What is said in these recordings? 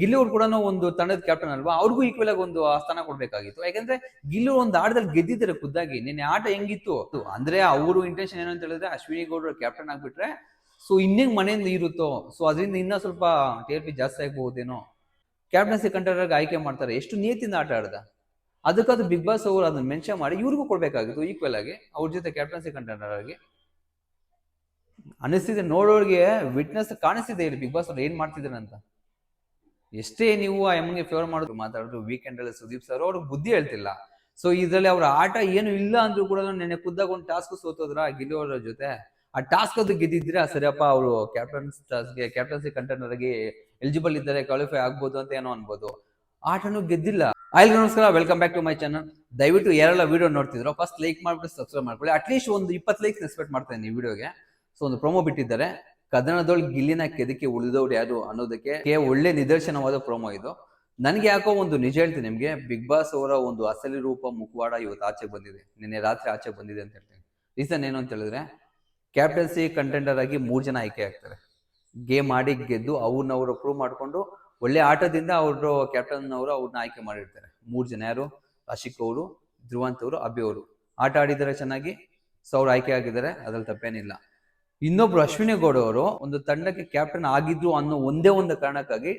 ಗಿಲ್ಲಿ ಅವ್ರು ಕೂಡ ಒಂದು ತಂಡದ ಕ್ಯಾಪ್ಟನ್ ಅಲ್ವಾ? ಅವ್ರಿಗೂ ಈಕ್ವಲ್ ಆಗಿ ಒಂದು ಸ್ಥಾನ ಕೊಡ್ಬೇಕಾಗಿತ್ತು. ಯಾಕಂದ್ರೆ ಗಿಲ್ಲು ಒಂದು ಆಟದಲ್ಲಿ ಗೆದ್ದಿದ್ದಾರೆ ಖುದ್ದಾಗಿ. ನಿನ್ನೆ ಆಟ ಹೆಂಗಿತ್ತು? ಅಂದ್ರೆ ಅವರು ಇಂಟೆನ್ಷನ್ ಏನು ಅಂತ ಹೇಳಿದ್ರೆ ಅಶ್ವಿನಿ ಗೌಡ್ರು ಕ್ಯಾಪ್ಟನ್ ಆಗ್ಬಿಟ್ರೆ ಸೊ ಇನ್ನೇಂಗ್ ಮನೆಯಿಂದ ಇರುತ್ತೋ? ಸೊ ಅದರಿಂದ ಇನ್ನೂ ಸ್ವಲ್ಪ ಟೇರ್ ಆರ್ ಪಿ ಜಾಸ್ತಿ ಆಗ್ಬಹುದೇನೋ? ಕ್ಯಾಪ್ಟನ್ಸಿ ಕಂಟೆಂಡರ್ ಆಯ್ಕೆ ಮಾಡ್ತಾರೆ. ಎಷ್ಟು ನೀತಿಯಿಂದ ಆಟ ಆಡ್ದ? ಅದಕ್ಕಾದ್ರೂ ಬಿಗ್ ಬಾಸ್ ಅವರು ಅದನ್ನ ಮೆನ್ಷನ್ ಮಾಡಿ ಇವ್ರಿಗೂ ಕೊಡ್ಬೇಕಾಗಿತ್ತು ಈಕ್ವಲ್ ಆಗಿ, ಅವ್ರ ಜೊತೆ ಕ್ಯಾಪ್ಟನ್ಸಿ ಕಂಟೆಂಡರ್ ಆಗಿ. ಅನಿಸ್ತಿದೆ, ನೋಡೋರಿಗೆ ವಿಟ್ನೆಸ್ ಕಾಣಿಸ್ತಿದೆ ಇಲ್ಲಿ ಬಿಗ್ ಬಾಸ್ ಅವ್ರು ಏನ್ ಮಾಡ್ತಿದ್ದಾರೆ ಅಂತ. ಎಷ್ಟೇ ನೀವು ಆ ಎಮ್ಗೆ ಫೇವರ್ ಮಾಡಿದ್ರು ಮಾತಾಡಿದ್ರು ವೀಕೆಂಡ್ ಅಲ್ಲಿ ಸುದೀಪ್ ಸರ್ ಅವ್ರಿಗೆ ಬುದ್ಧಿ ಹೇಳ್ತಿಲ್ಲ. ಸೊ ಇದರಲ್ಲಿ ಅವ್ರ ಆಟ ಏನು ಇಲ್ಲ ಅಂದ್ರೂ ಕೂಡ ನೆನೆ ಖುದ್ದಾಗ ಒಂದು ಟಾಸ್ಕ್ ಸೋತೋದ್ರ ಗಿಲ್ಲಿ ಅವರ ಜೊತೆ. ಆ ಟಾಸ್ಕ್ ಅದು ಗೆದ್ದಿದ್ರೆ ಸರಿಯಪ್ಪ ಅವರು ಕ್ಯಾಪ್ಟನ್ಸ್ ಟಾಸ್ಕ್ಗೆ ಕ್ಯಾಪ್ಟನ್ಸಿ ಕಂಟೆಂಡರ್ ಆಗಿ ಎಲಿಜಿಬಲ್ ಇದ್ದಾರೆ ಕ್ವಾಲಿಫೈ ಆಗ್ಬೋದು ಅಂತ ಏನೋ ಅನ್ಬೋದು. ಆಟನೂ ಗೆದ್ದಿಲ್ಲ. ಆಯ್ತು ನಮಸ್ಕಾರ welcome back to my channel ದಯವಿಟ್ಟು ಯಾರೆಲ್ಲ ವಿಡಿಯೋ ನೋಡ್ತಿದ್ರು ಫಸ್ಟ್ ಲೈಕ್ ಮಾಡ್ಬಿಟ್ಟು ಸಬ್ಸ್ಕ್ರೈಬ್ ಮಾಡ್ಕೊಳ್ಳಿ. ಅಟ್ಲೀಸ್ಟ್ ಒಂದು ಇಪ್ಪತ್ತು ಲೈಕ್ಸ್ ಎಕ್ಸ್ಪೆಕ್ಟ್ ಮಾಡ್ತೀನಿ ಈ ವಿಡಿಯೋಗೆ ಸೊ ಒಂದು ಪ್ರೊಮೋ ಬಿಟ್ಟಿದ್ದಾರೆ. ಕದನದೊಳಗೆ ಗಿಲ್ಲಿನ ಕೆದಕಿ ಉಳಿದವ್ರು ಯಾರು ಅನ್ನೋದಕ್ಕೆ ಒಳ್ಳೆ ನಿದರ್ಶನವಾದ ಪ್ರೋಮೋ ಇದು. ನನಗೆ ಯಾಕೋ ಒಂದು ನಿಜ ಹೇಳ್ತೀನಿ ನಿಮಗೆ. ಬಿಗ್ ಬಾಸ್ ಅವರ ಒಂದು ಅಸಲಿ ರೂಪ ಮುಖವಾಡ ಇವತ್ತು ಆಚೆ ಬಂದಿದೆ. ನಿನ್ನೆ ರಾತ್ರಿ ಆಚೆ ಬಂದಿದೆ ಅಂತ ಹೇಳ್ತೀನಿ. ರೀಸನ್ ಏನು ಅಂತ ಹೇಳಿದ್ರೆ ಕ್ಯಾಪ್ಟನ್ಸಿ ಕಂಟೆಂಡರ್ ಆಗಿ ಮೂರು ಜನ ಆಯ್ಕೆ ಆಗ್ತಾರೆ. ಗೇಮ್ ಆಡಿ ಗೆದ್ದು ಅವ್ರನ್ನ ಅವರು ಪ್ರೂವ್ ಮಾಡಿಕೊಂಡು ಒಳ್ಳೆ ಆಟದಿಂದ ಅವರು ಕ್ಯಾಪ್ಟನ್ ಅವರು ಅವ್ರನ್ನ ಆಯ್ಕೆ ಮಾಡಿರ್ತಾರೆ. ಮೂರು ಜನ ಯಾರು? ಅಶಿಕ್ ಅವರು, ಧ್ರುವಂತ್ ಅವರು, ಅಭಿ ಅವರು. ಆಟ ಆಡಿದ್ದಾರೆ ಚೆನ್ನಾಗಿ ಸೊ ಅವ್ರು ಆಯ್ಕೆ ಆಗಿದ್ದಾರೆ. ಅದ್ರಲ್ಲಿ ತಪ್ಪೇನಿಲ್ಲ. ಇನ್ನೊಬ್ರು ಅಶ್ವಿನಿ ಗೌಡ ಅವರು ಒಂದು ತಂಡಕ್ಕೆ ಕ್ಯಾಪ್ಟನ್ ಆಗಿದ್ರು ಅನ್ನೋ ಒಂದೇ ಒಂದು ಕಾರಣಕ್ಕಾಗಿ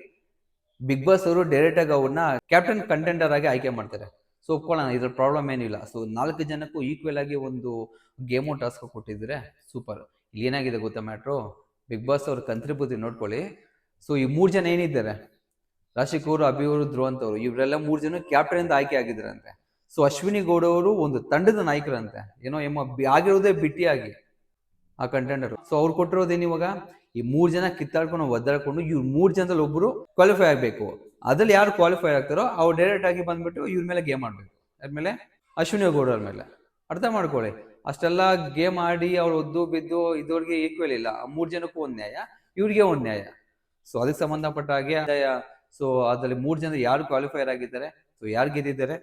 ಬಿಗ್ ಬಾಸ್ ಅವರು ಡೈರೆಕ್ಟ್ ಆಗಿ ಅವ್ರನ್ನ ಕ್ಯಾಪ್ಟನ್ ಕಂಟೆಂಡರ್ ಆಗಿ ಆಯ್ಕೆ ಮಾಡ್ತಾರೆ. ಸೊ ಒಪ್ಕೊಳ್ಳೋಣ ಇದ್ರ ಪ್ರಾಬ್ಲಮ್ ಏನಿಲ್ಲ ಸೊ ನಾಲ್ಕು ಜನಕ್ಕೂ ಈಕ್ವಲ್ ಆಗಿ ಒಂದು ಗೇಮು ಟಾಸ್ಕ್ ಕೊಟ್ಟಿದ್ರೆ ಸೂಪರ್ ಇಲ್ಲಿ ಏನಾಗಿದೆ ಗೊತ್ತಾ ಮ್ಯಾಟ್ರು ಬಿಗ್ ಬಾಸ್ ಅವ್ರ ಕಂತ್ರಿಬುದ್ಧಿ ನೋಡ್ಕೊಳ್ಳಿ. ಸೊ ಈ ಮೂರು ಜನ ಏನಿದ್ದಾರೆ? ರಾಶಿಕ್ ಅವರು, ಅಭಿ ಅವರು ಅವರು, ಇವರೆಲ್ಲ ಮೂರು ಜನ ಕ್ಯಾಪ್ಟನ್ ಇಂದ ಆಯ್ಕೆ ಆಗಿದ್ರಂತೆ. ಸೊ ಅಶ್ವಿನಿ ಗೌಡ ಅವರು ಒಂದು ತಂಡದ ನಾಯಕರಂತೆ. ಏನೋ, ಎಮ್ಮ ಆಗಿರೋದೇ ಬಿಟ್ಟಿಯಾಗಿ. ಆ ಕಂಟೆಂಡರ್ ಸೊ ಅವ್ರು ಕೊಟ್ಟಿರೋದೇನು ಇವಾಗ? ಈ ಮೂರ್ ಜನ ಕಿತ್ತಾಡ್ಕೊಂಡು ಒದ್ದಾಡ್ಕೊಂಡು ಇವ್ರು ಮೂರ್ ಜನದಲ್ಲಿ ಒಬ್ರು ಕ್ವಾಲಿಫೈ ಆಗ್ಬೇಕು. ಅದ್ರಲ್ಲಿ ಯಾರು ಕ್ವಾಲಿಫೈ ಆಗ್ತಾರೋ ಅವ್ರು ಡೈರೆಕ್ಟ್ ಆಗಿ ಬಂದ್ಬಿಟ್ಟು ಇವ್ರ ಮೇಲೆ ಗೇಮ್ ಆಡ್ಬೇಕು. ಆದ್ಮೇಲೆ ಅಶ್ವಿನಿ ಗೌಡರ ಮೇಲೆ. ಅರ್ಥ ಮಾಡ್ಕೊಳ್ಳಿ. ಅಷ್ಟೆಲ್ಲ ಗೇಮ್ ಆಡಿ ಅವ್ರು ಒದ್ದು ಬಿದ್ದು ಇದ್ರಿಗೆ ಈಕ್ವಲ್ ಇಲ್ಲ. ಮೂರ್ ಜನಕ್ಕೂ ಒಂದ್ ನ್ಯಾಯ, ಇವ್ರಿಗೆ ಒಂದ್ ನ್ಯಾಯ. ಸೊ ಅದಕ್ಕೆ ಸಂಬಂಧಪಟ್ಟ ಹಾಗೆ ಸೊ ಅದ್ರಲ್ಲಿ ಮೂರ್ ಜನ ಯಾರು ಕ್ವಾಲಿಫೈರ್ ಆಗಿದ್ದಾರೆ? ಸೊ ಯಾರು ಗೆದ್ದಿದ್ದಾರೆ?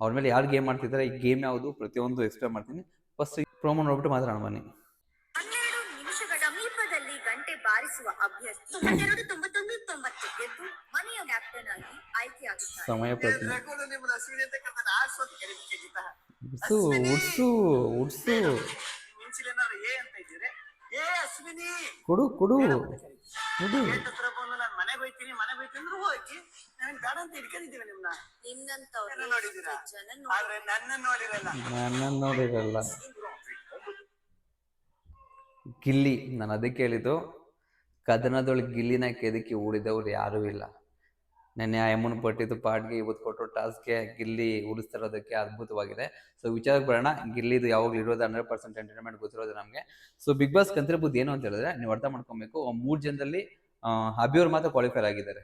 ಅವ್ರ ಮೇಲೆ ಯಾರು ಗೇಮ್ ಮಾಡ್ತಿದ್ದಾರೆ ಈ ಗೇಮ್ ಯಾವುದು? ಪ್ರತಿಯೊಂದು ಎಕ್ಸ್ಪ್ಲೇನ್ ಮಾಡ್ತೀನಿ. ಫಸ್ಟ್ ಪ್ರೋಮೋ ನೋಡ್ಬಿಟ್ಟು ಮಾತಾಡೋಣ ಬನ್ನಿ. ಅಭ್ಯರ್ಥಿ ಹನ್ನೆರಡು ತೊಂಬತ್ತೊಂದು ತೊಂಬತ್ತು ಗೆದ್ದು ಮನೆಯ ಕ್ಯಾಪ್ಟನ್ ಆಗಿ ಆಯ್ಕೆಯಾಗುತ್ತಾರೆ ಸಮಯ ಕರ್ತಾನೆ ಉಡ್ಸು ಉಡ್ಸು ಉಡ್ಸು ಏ ಅಂತ ಇದ್ದೀರಿ ಏ ಅಶ್ವಿನಿ ಕೊಡು ಕೊಡು ಕೊಡು ಹತ್ರ ಬಂದು ನಾನು ಮನೆಗೆ ಹೋಯ್ತೀನಿ ಮನೆಗೆ ಹೋಯ್ತೀನಿ ಅಂದ್ರೆ ಹೋಗಿ ನನಗೆ ಬೇಡ ಅಂತ ಹಿಡ್ಕೊಂಡಿದ್ದೀವಿ ನಿಮ್ನ ನಿನ್ನಂತವ್ರು ನನ್ನ ನೋಡಿದ್ದೀರಾ ಜನ ಆದ್ರೆ ನನ್ನ ನೋಡಿರಲ್ಲ. ನನ್ನ ನೋಡಿರಲ್ಲ ಗಿಲ್ಲಿ, ನಾನು ಅದಕ್ಕೆ ಹೇಳಿದ್ದು ಕದನದೊಳಗೆ ಗಿಲ್ಲಿನ ಕೆದಕಿ ಉಳಿದವ್ರು ಯಾರೂ ಇಲ್ಲ. ನೆನ್ನೆ ಎಮ್ಮನ ಪಟ್ಟಿದ್ದು ಪಾಟ್ಗೆ ಇವತ್ತು ಕೊಟ್ಟರು ಟಾಸ್ಕ್ಗೆ ಗಿಲ್ಲಿ ಉಳಿಸ್ತಿರೋದಕ್ಕೆ ಅದ್ಭುತವಾಗಿದೆ. ಸೊ ವಿಚಾರ ಬರೋಣ. ಗಿಲ್ಲಿದು ಯಾವಾಗಲೂ ಇರೋದು ಹಂಡ್ರೆಡ್ ಪರ್ಸೆಂಟ್ ಎಂಟರ್ಟೈನ್ಮೆಂಟ್ ಗೊತ್ತಿರೋದು ನಮಗೆ. ಸೊ ಬಿಗ್ ಬಾಸ್ ಕಂತ್ರೆ ಏನು ಅಂತ ಹೇಳಿದ್ರೆ, ನೀವು ಅರ್ಥ ಮಾಡ್ಕೊಬೇಕು. ಮೂರು ಜನದಲ್ಲಿ ಅಭಿಯವ್ರು ಮಾತ್ರ ಕ್ವಾಲಿಫೈರ್ ಆಗಿದ್ದಾರೆ.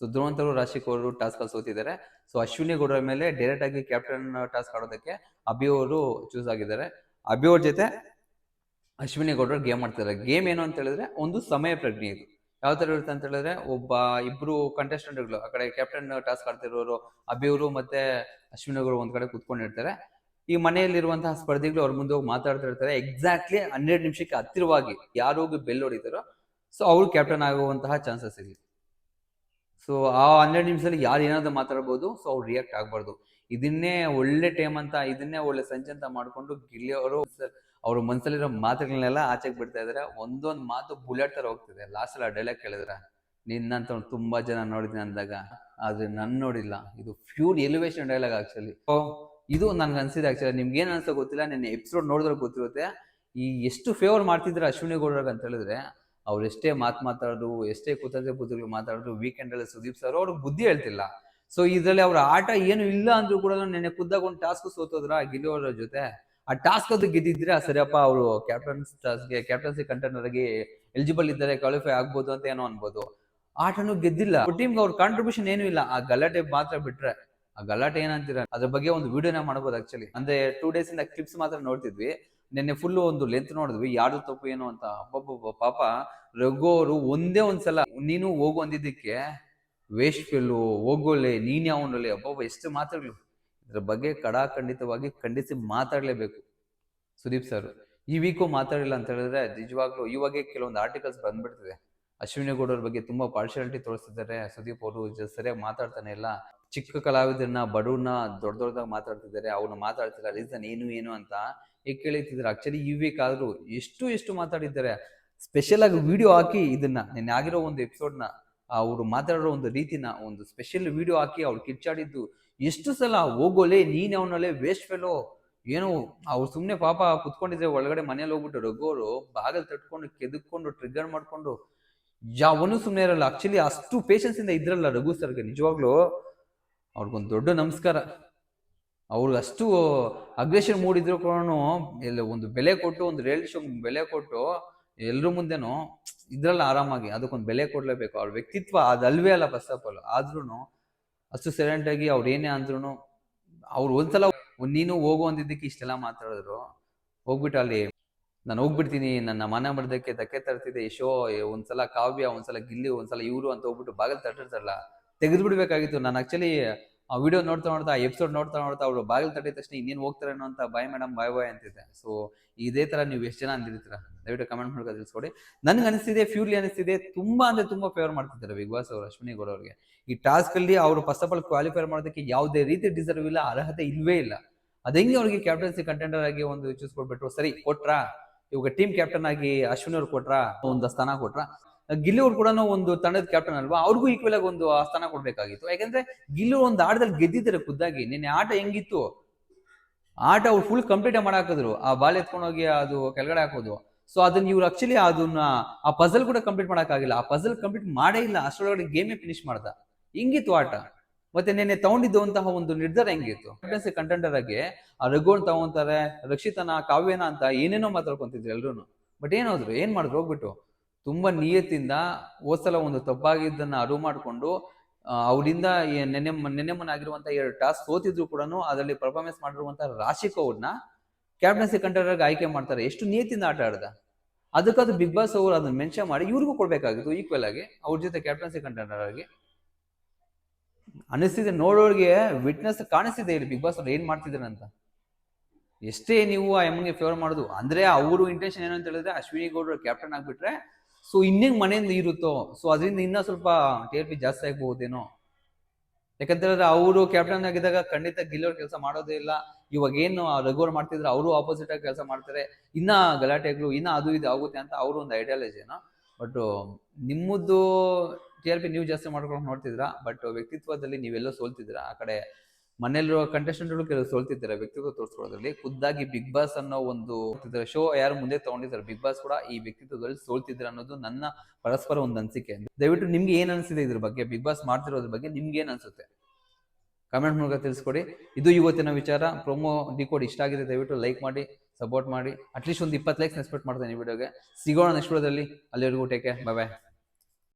ಸೊ ಧ್ರುವಂತರು, ರಾಶಿಕ್ ಅವರು ಟಾಸ್ಕ್ ಅಲ್ಲಿ ಸೋತಿದ್ದಾರೆ. ಸೊ ಅಶ್ವಿನಿ ಗೌಡರ ಮೇಲೆ ಡೈರೆಕ್ಟ್ ಆಗಿ ಕ್ಯಾಪ್ಟನ್ ಟಾಸ್ಕ್ ಆಡೋದಕ್ಕೆ ಅಭಿ ಅವರು ಚೂಸ್ ಆಗಿದ್ದಾರೆ. ಅಭಿ ಅವ್ರ ಜೊತೆ ಅಶ್ವಿನಿ ಗೌಡರು ಗೇಮ್ ಮಾಡ್ತಿದ್ದಾರೆ ಗೇಮ್ ಏನು ಅಂತ ಹೇಳಿದ್ರೆ ಒಂದು ಸಮಯ ಪ್ರಜ್ಞೆ ಇದು. ಯಾವ ತರ ಇರುತ್ತೆ ಅಂತ ಹೇಳಿದ್ರೆ ಒಬ್ಬ ಇಬ್ರು ಕಂಟೆಸ್ಟೆಂಟ್ಗಳು ಆ ಕಡೆ ಕ್ಯಾಪ್ಟನ್ ಟಾಸ್ಕ್ ಆಡ್ತಿರೋರು ಅಭಿಯವರು ಮತ್ತೆ ಅಶ್ವಿನಿ ಅವರು ಒಂದ್ ಕಡೆ ಕುತ್ಕೊಂಡಿರ್ತಾರೆ ಈ ಮನೆಯಲ್ಲಿರುವಂತಹ ಸ್ಪರ್ಧಿಗಳು ಅವ್ರ ಮುಂದೆ ಹೋಗಿ ಮಾತಾಡ್ತಾ ಇರ್ತಾರೆ. ಎಕ್ಸಾಕ್ಟ್ಲಿ ಹನ್ನೆರಡು ನಿಮಿಷಕ್ಕೆ ಹತ್ತಿರವಾಗಿ ಯಾರು ಹೋಗಿ ಬೆಲ್ ಹೊಡಿತಾರೋ ಸೊ ಅವರು ಕ್ಯಾಪ್ಟನ್ ಆಗುವಂತಹ ಚಾನ್ಸಸ್ ಇದೆ. ಸೊ ಆ ಹನ್ನೆರಡು ನಿಮಿಷದಲ್ಲಿ ಯಾರು ಏನಾದ್ರು ಮಾತಾಡ್ಬೋದು ಸೊ ಅವ್ರು ರಿಯಾಕ್ಟ್ ಆಗ್ಬಾರ್ದು. ಇದನ್ನೇ ಒಳ್ಳೆ ಟೈಮ್ ಅಂತ, ಇದನ್ನೇ ಒಳ್ಳೆ ಸಂಜೆ ಅಂತ ಮಾಡ್ಕೊಂಡು ಗಿಲ್ಲಿ ಅವರು ಮನ್ಸಲ್ಲಿರೋ ಮಾತುಗಳನ್ನೆಲ್ಲ ಆಚೆಗೆ ಬಿಡ್ತಾ ಇದಾರೆ. ಒಂದೊಂದು ಮಾತು ಬುಲೆಟ್ ತರ ಹೋಗ್ತಿದೆ. ಲಾಸ್ಟ್ ಅಲ್ಲಿ ಡೈಲಾಗ್ ಕೇಳಿದ್ರ ನಿನ್ನಂತ ತುಂಬಾ ಜನ ನೋಡಿದ್ದೀನಿ ಅಂದಾಗ, ಆದ್ರೆ ನನ್ ನೋಡಿಲ್ಲ. ಇದು ಫ್ಯೂರ್ ಎಲಿವೇಶನ್ ಡೈಲಾಗ್ ಆಕ್ಚುಲಿ ಇದು ನನ್ಗೆ ಅನ್ಸಿದೆ ಆಕ್ಚುಲಿ ನಿಮ್ಗೆ ಏನ್ ಅನ್ಸೋ ಗೊತ್ತಿಲ್ಲ. ನಿನ್ನೆ ಎಪಿಸೋಡ್ ನೋಡಿದ್ರೆ ಗೊತ್ತಿರುತ್ತೆ. ಈ ಎಷ್ಟು ಫೇವರ್ ಮಾಡ್ತಿದ್ರೆ ಅಶ್ವಿನಿ ಗೌಡ್ರಿಗೆ ಅಂತ ಹೇಳಿದ್ರೆ, ಅವ್ರು ಎಷ್ಟೇ ಮಾತು ಮಾತಾಡೋದು ಎಷ್ಟೇ ಕುತಂತ್ರ ಬುದ್ಧಿಗಳು ಮಾತಾಡೋದು ವೀಕೆಂಡ್ ಅಲ್ಲಿ ಸುದೀಪ್ ಸರ್ ಅವ್ರಿಗೆ ಬುದ್ಧಿ ಹೇಳ್ತಿಲ್ಲ. ಸೊ ಇದ್ರಲ್ಲಿ ಅವ್ರ ಆಟ ಏನು ಇಲ್ಲ ಅಂದ್ರೂ ಕೂಡ ನೆನ್ನೆ ಖುದ್ದಾಗ ಒಂದು ಟಾಸ್ಕ್ ಸೋತೋದ್ರ ಗಿಲ್ಲಿ ಅವರ ಜೊತೆ. ಆ ಟಾಸ್ಕ್ ಅದು ಗೆದ್ದಿದ್ರೆ ಸರಿಯಪ್ಪ ಅವರು ಕ್ಯಾಪ್ಟನ್ಸ್ ಟಾಸ್ಗೆ ಕ್ಯಾಪ್ಟನ್ಸಿ ಕಂಟೆಂಡರ್ ಆಗಿ ಎಲಿಜಿಬಲ್ ಇದ್ದಾರೆ ಕ್ವಾಲಿಫೈ ಆಗ್ಬೋದು ಅಂತ ಏನೋ ಅನ್ಬೋದು. ಆಟನು ಗೆದ್ದಿಲ್ಲ. ಟೀಮ್ಗೆ ಅವ್ರ ಕಾಂಟ್ರಿಬ್ಯೂಷನ್ ಏನೂ ಇಲ್ಲ. ಆ ಗಲಾಟೆ ಮಾತ್ರ ಬಿಟ್ರೆ, ಆ ಗಲಾಟೆ ಏನಂತೀರ? ಅದ್ರ ಬಗ್ಗೆ ಒಂದು ವಿಡಿಯೋನ ಮಾಡ್ಬೋದು ಆಕ್ಚುಲಿ ಅಂದ್ರೆ ಟೂ ಡೇಸ್ ಇಂದ ಕ್ಲಿಪ್ಸ್ ಮಾತ್ರ ನೋಡ್ತಿದ್ವಿ. ನಿನ್ನೆ ಫುಲ್ ಒಂದು ಲೆಂತ್ ನೋಡಿದ್ವಿ. ಯಾರು ತಪ್ಪು ಏನು ಅಂತ. ಅಬ್ಬಬ್ಬ ಪಾಪ ರಘು ಅವರು ಒಂದೇ ಒಂದ್ಸಲ ನೀನು ಹೋಗು ಅಂದಿದ್ದಕ್ಕೆ ವೇಸ್ಟ್ ಫಿಲ್ಲು ಹೋಗೋಲೆ, ನೀನ್ ಯಾವ ಅಬ್ಬಬ್ಬ, ಎಷ್ಟು ಮಾತುಗಳು ಇದ್ರ ಬಗ್ಗೆ ಕಡಾಖಂಡಿತವಾಗಿ ಖಂಡಿಸಿ ಮಾತಾಡಲೇಬೇಕು. ಸುದೀಪ್ ಸರ್, ಈ ವೀಕು ಮಾತಾಡಿಲ್ಲ ಅಂತ ಹೇಳಿದ್ರೆ ನಿಜವಾಗ್ಲೂ ಇವಾಗೆ ಕೆಲವೊಂದು ಆರ್ಟಿಕಲ್ಸ್ ಬಂದ್ಬಿಡ್ತಿದೆ. ಅಶ್ವಿನಿ ಗೌಡರ ಬಗ್ಗೆ ತುಂಬಾ ಪಾರ್ಶಿಯಾಲಿಟಿ ತೋರಿಸ್ತಿದ್ದಾರೆ. ಸುದೀಪ್ ಅವರು ಸರಿಯಾಗಿ ಮಾತಾಡ್ತಾನೆ ಇಲ್ಲ. ಚಿಕ್ಕ ಕಲಾವಿದರನ್ನ ಬಡವನ್ನ ದೊಡ್ಡ ದೊಡ್ಡದಾಗ ಮಾತಾಡ್ತಿದ್ದಾರೆ. ಅವ್ರನ್ನ ಮಾತಾಡ್ತಿಲ್ಲ. ರೀಸನ್ ಏನು ಏನು ಅಂತ ಈಗ ಕೇಳಿತಿದ್ರು ಆಕ್ಚುಲಿ ಈ ವೀಕ್ ಆದ್ರೂ ಎಷ್ಟು ಎಷ್ಟು ಮಾತಾಡಿದ್ದಾರೆ. ಸ್ಪೆಷಲ್ ಆಗಿ ವಿಡಿಯೋ ಹಾಕಿ ಇದನ್ನ, ನಿನ್ನೆ ಆಗಿರೋ ಒಂದು ಎಪಿಸೋಡ್ನ ಅವರು ಮಾತಾಡೋ ಒಂದು ರೀತಿನ ಒಂದು ಸ್ಪೆಷಲ್ ವಿಡಿಯೋ ಹಾಕಿ ಅವ್ರು ಕಿಚ್ಚಾಡಿದ್ದು ಎಷ್ಟು ಸಲ ಹೋಗೋಲೆ, ನೀನು ಅವನಲ್ಲೇ ವೇಸ್ಟ್ ಫೆಲೋ ಏನು, ಅವ್ರು ಸುಮ್ಮನೆ ಪಾಪ ಕುತ್ಕೊಂಡಿದ್ರೆ ಒಳಗಡೆ ಮನೇಲಿ ಹೋಗ್ಬಿಟ್ಟು ರಘುವರು ಬಾಗಲ್ ತಟ್ಕೊಂಡು, ಕೆದಕೊಂಡು ಟ್ರಿಗರ್ ಮಾಡ್ಕೊಂಡು. ಯಾವನು ಸುಮ್ಮನೆ ಇರಲ್ಲ. ಆಕ್ಚುಲಿ ಅಷ್ಟು ಪೇಷನ್ಸ್ ಇಂದ ಇದ್ರಲ್ಲ ರಘು ಸರ್ಗೆ ನಿಜವಾಗ್ಲೂ. ಅವ್ರಿಗೊಂದು ದೊಡ್ಡ ನಮಸ್ಕಾರ. ಅವ್ರಿಗೆ ಅಷ್ಟು ಅಗ್ರೆಷನ್ ಮೂಡಿದ್ರು ಕೂಡ ಎಲ್ಲ ಒಂದು ಬೆಲೆ ಕೊಟ್ಟು, ಒಂದು ರೇಲ್ ಶೋ ಬೆಲೆ ಕೊಟ್ಟು ಎಲ್ಲರ ಮುಂದೆನೂ ಇದ್ರಲ್ಲ ಆರಾಮಾಗಿ, ಅದಕ್ಕೊಂದು ಬೆಲೆ ಕೊಡ್ಲೇಬೇಕು. ಅವ್ರ ವ್ಯಕ್ತಿತ್ವ ಅದಲ್ವೇ ಅಲ್ಲ ಫಸ್ಟ್ ಆಫ್ ಆಲ್ ಆದ್ರೂ ಅಷ್ಟು ಸೈಲೆಂಟ್ ಆಗಿ ಅವ್ರು ಏನೇ ಅಂದ್ರು ಅವ್ರು ಒಂದ್ಸಲ ನೀನು ಹೋಗು ಅಂದಿದ್ದಕ್ಕೆ ಇಷ್ಟೆಲ್ಲ ಮಾತಾಡಿದ್ರು. ಹೋಗ್ಬಿಟ್ಟು ಅಲ್ಲಿ, ನಾನು ಹೋಗ್ಬಿಡ್ತೀನಿ, ನನ್ನ ಮನೆ ಮರ್ದಕ್ಕೆ ಧಕ್ಕೆ ತರ್ತಿದೆ, ಯಶೋ, ಒಂದ್ಸಲ ಕಾವ್ಯ, ಒಂದ್ಸಲ ಗಿಲ್ಲಿ, ಒಂದ್ಸಲ ಇವರು ಅಂತ ಹೋಗ್ಬಿಟ್ಟು ಬಾಗಲ್ ತಟ್ಟಿರ್ತಾರಲ್ಲ, ತೆಗೆದ್ಬಿಡ್ಬೇಕಾಗಿತ್ತು. ನಾನು ಆಕ್ಚುಲಿ ಆ ವಿಡಿಯೋ ನೋಡ್ತಾ ನೋಡ್ತಾ ಎಪಿಸೋಡ್ ನೋಡ್ತಾ ನೋಡ್ತಾ ಅವ್ರು ಬಾಗಿಲು ತಟ್ಟಿದ ತಕ್ಷಣ ಇನ್ನೇನು ಹೋಗ್ತಾರೇನೋ ಅಂತ ಬಾಯ್ ಮೇಡಮ್ ಬಾಯ್ ಬಾಯ್ ಅಂತಿದ್ದೆ. ಸೊ ಇದೇ ತರ ನೀವು ಎಷ್ಟು ಜನ ಅಂದಿರ್ತೀರ? ದಯವಿಟ್ಟು ಕಮೆಂಟ್ ಮೂಲಕ ತಿಳಿಸ್ಕೊಡಿ. ನನ್ಗೆ ಅನಿಸ್ತಿದೆ ಫ್ಯೂರ್ಲಿ ಅನಿಸ್ತಿದೆ, ತುಂಬಾ ಅಂದ್ರೆ ತುಂಬಾ ಫೇವರ್ ಮಾಡ್ತಿದ್ದಾರೆ ಬಿಗ್ ಬಾಸ್ ಅವರು, ಅಶ್ವಿನಿ ಗೌಡ ಅವರಿಗೆ. ಈ ಟಾಸ್ಕ್ ಅಲ್ಲಿ ಅವರು ಫಸ್ಟ್ ಆಫ್ ಆಲ್ ಕ್ವಾಲಿಫೈ ಮಾಡೋದಕ್ಕೆ ಯಾವುದೇ ರೀತಿ ಡಿಸರ್ವ್ ಇಲ್ಲ, ಅರ್ಹತೆ ಇಲ್ವೇ ಇಲ್ಲ. ಅದಂಗೆ ಅವ್ರಿಗೆ ಕ್ಯಾಪ್ಟನ್ಸಿ ಕಂಟೆಂಡರ್ ಆಗಿ ಒಂದು ಚೂಸ್ ಕೊಡ್ಬಿಟ್ರು? ಸರಿ, ಕೊಟ್ರಾ? ಇವಾಗ ಟೀಮ್ ಕ್ಯಾಪ್ಟನ್ ಆಗಿ ಅಶ್ವಿನಿ ಅವ್ರು ಕೊಟ್ರಾ? ಒಂದು ಸ್ಥಾನ ಕೊಟ್ರಾ? ಗಿಲ್ಲಿ ಅವ್ರು ಕೂಡ ಒಂದು ತಂಡದ ಕ್ಯಾಪ್ಟನ್ ಅಲ್ವಾ? ಅವ್ರಿಗೂ ಈಕ್ವಲ್ ಆಗಿ ಒಂದು ಸ್ಥಾನ ಕೊಡ್ಬೇಕಾಗಿತ್ತು. ಯಾಕಂದ್ರೆ ಗಿಲ್ಲಿ ಒಂದು ಆಟದಲ್ಲಿ ಗೆದ್ದಿದ್ದಾರೆ ಖುದ್ದಾಗಿ. ನಿನ್ನೆ ಆಟ ಹೆಂಗಿತ್ತು? ಆಟ ಅವ್ರು ಫುಲ್ ಕಂಪ್ಲೀಟ್ ಮಾಡಾಕಿದ್ರು. ಆ ಬಾಲ್ ಎತ್ಕೊಂಡೋಗಿ ಅದು ಕೆಳಗಡೆ ಹಾಕೋದು. ಸೊ ಅದನ್ನ ಇವ್ರು ಆಕ್ಚುಲಿ ಅದನ್ನ, ಆ ಪಜಲ್ ಕೂಡ ಕಂಪ್ಲೀಟ್ ಮಾಡೋಕ್ಕಾಗಿಲ್ಲ. ಆ ಪಜಲ್ ಕಂಪ್ಲೀಟ್ ಮಾಡೇ ಇಲ್ಲ. ಅಷ್ಟರೊಳಗಡೆ ಗೇಮೇ ಫಿನಿಶ್ ಮಾಡ್ದ. ಹಿಂಗಿತ್ತು ಆಟ? ಮತ್ತೆ ನಿನ್ನೆ ತಗೊಂಡಿದ್ದಂತಹ ಒಂದು ನಿರ್ಧಾರ ಹೆಂಗಿತ್ತು? ಕ್ಯಾಪ್ಟನ್ಸಿ ಕಂಟೆಂಡರ್ ಆಗಿ, ಆ ರಘುವನ್ ತಗೊಂತಾರೆ, ರಕ್ಷಿತನ, ಕಾವ್ಯನ ಅಂತ ಏನೇನೋ ಮಾತಾಡ್ಕೊಂತಿದ್ರು ಎಲ್ರು ಬಟ್ ಏನಾದ್ರು ಏನ್ ಮಾಡಿದ್ರು? ಹೋಗ್ಬಿಟ್ಟು. ತುಂಬಾ ನಿಯತ್ತಿಂದ ಹೋದ್ಸಲ ಒಂದು ತಪ್ಪಾಗಿದ್ದನ್ನ ಅರಿವು ಮಾಡಿಕೊಂಡು ಅವರಿಂದ ನೆನೆ ಆಗಿರುವಂತ ಎರಡು ಟಾಸ್ಕ್ ಸೋತಿದ್ರು ಕೂಡ ಅದರಲ್ಲಿ ಪರ್ಫಾರ್ಮೆನ್ಸ್ ಮಾಡಿರುವಂತ ರಾಶಿಕ್ ಅವ್ರನ್ನ ಕ್ಯಾಪ್ಟನ್ಸಿ ಕಂಟೆಂಡರ್ ಆಯ್ಕೆ ಮಾಡ್ತಾರೆ. ಎಷ್ಟು ನಿಯತ್ತಿಂದ ಆಟ ಆಡ್ದ? ಅದಕ್ಕದು ಬಿಗ್ ಬಾಸ್ ಅವರು ಅದನ್ನ ಮೆನ್ಷನ್ ಮಾಡಿ ಇವ್ರಿಗೂ ಕೊಡಬೇಕಾಗಿತ್ತು ಈಕ್ವಲ್ ಆಗಿ ಅವ್ರ ಜೊತೆ ಕ್ಯಾಪ್ಟನ್ಸಿ ಕಂಟೆಂಡರ್ ಆಗಿ. ಅನಿಸ್ತಿದೆ, ನೋಡೋರಿಗೆ ವಿಟ್ನೆಸ್ ಕಾಣಿಸ್ತಿದೆ ಇಲ್ಲಿ ಬಿಗ್ ಬಾಸ್ ಅವ್ರು ಏನ್ ಮಾಡ್ತಿದ್ದಾರೆ ಅಂತ. ಎಷ್ಟೇ ನೀವು ಆ ಎಮ್ಗೆ ಫೇವರ್ ಮಾಡೋದು, ಅಂದ್ರೆ ಅವರು ಇಂಟೆನ್ಷನ್ ಏನು ಅಂತ ಹೇಳಿದ್ರೆ ಅಶ್ವಿನಿ ಗೌಡ್ರು ಕ್ಯಾಪ್ಟನ್ ಆಗ್ಬಿಟ್ರೆ ಸೊ ಇನ್ನೇನು ಮನೆಯಿಂದ ಇರುತ್ತೋ ಸೊ ಅದರಿಂದ ಇನ್ನೂ ಸ್ವಲ್ಪ ಟಿ ಆರ್ ಪಿ ಜಾಸ್ತಿ ಆಗ್ಬಹುದೇನೋ. ಯಾಕಂತೇಳಿದ್ರೆ ಅವರು ಕ್ಯಾಪ್ಟನ್ ಆಗಿದ್ದಾಗ ಖಂಡಿತ ಗಿಲ್ಲೋರ್ ಕೆಲಸ ಮಾಡೋದೇ ಇಲ್ಲ. ಇವಾಗ ಏನು ರಘುವರ್ ಮಾಡ್ತಿದ್ರೆ ಅವರು ಆಪೋಸಿಟ್ ಆಗಿ ಕೆಲಸ ಮಾಡ್ತಾರೆ. ಇನ್ನ ಗಲಾಟೆಗಳು, ಇನ್ನ ಅದು ಇದು ಆಗುತ್ತೆ ಅಂತ ಅವರು ಒಂದು ಐಡಿಯಾಲಜಿನ ಬಟ್ ನಿಮ್ಮದು ಟಿ ಆರ್ ಪಿ ನೀವು ಜಾಸ್ತಿ ಮಾಡ್ಕೊಂಡು ನೋಡ್ತಿದ್ರ? ಬಟ್ ವ್ಯಕ್ತಿತ್ವದಲ್ಲಿ ನೀವೆಲ್ಲೋ ಸೋಲ್ತಿದ್ರ ಆ ಕಡೆ? ಮನೆಯಲ್ಲಿರೋ ಕಂಟೆಸ್ಟೆಂಟ್ಗಳು ಕೆಲವು ಸೋಲ್ತಿದ್ದಾರೆ. ವ್ಯಕ್ತಿತ್ವ ತೋರಿಸ್ಕೊಳ್ಳೋದ್ರಲ್ಲಿ ಖುದ್ದಾಗಿ ಬಿಗ್ ಬಾಸ್ ಅನ್ನೋ ಒಂದು ಶೋ ಯಾರು ಮುಂದೆ ತಗೊಂಡಿದ್ದಾರೆ? ಬಿಗ್ ಬಾಸ್ ಕೂಡ ಈ ವ್ಯಕ್ತಿತ್ವದಲ್ಲಿ ಸೋಲ್ತಿದ್ದಾರೆ ಅನ್ನೋದು ನನ್ನ ಪರಸ್ಪರ ಒಂದು ಅನಿಸಿಕೆ. ದಯವಿಟ್ಟು ನಿಮ್ಗೆ ಏನ್ ಅನಿಸಿದೆ ಇದ್ರ ಬಗ್ಗೆ? ಬಿಗ್ ಬಾಸ್ ಮಾಡ್ತಿರೋದ್ರ ಬಗ್ಗೆ ನಿಮ್ಗೆ ಏನ್ ಅನ್ಸುತ್ತೆ? ಕಮೆಂಟ್ ಮೂಲಕ ತಿಳಿಸ್ಕೊಡಿ. ಇದು ಇವತ್ತಿನ ವಿಚಾರ. ಪ್ರೊಮೋ ಡಿಕೋಡ್ ಇಷ್ಟ ಆಗಿದೆ, ದಯವಿಟ್ಟು ಲೈಕ್ ಮಾಡಿ ಸಪೋರ್ಟ್ ಮಾಡಿ. ಅಟ್ಲೀಸ್ಟ್ ಒಂದು ಇಪ್ಪತ್ತು ಲೈಕ್ಸ್ ಎಕ್ಸ್ಪೆಕ್ಟ್ ಮಾಡ್ತೇನೆ ಈ ವಿಡಿಯೋಗೆ ಸಿಗೋಣ ನೆಕ್ಸ್ಟ್ ವಿಡಿಯೋದಲ್ಲಿ ಅಲ್ಲಿವರೆಗೂ ಟೇಕ್ ಬಾಯ್ ಬಾಯ್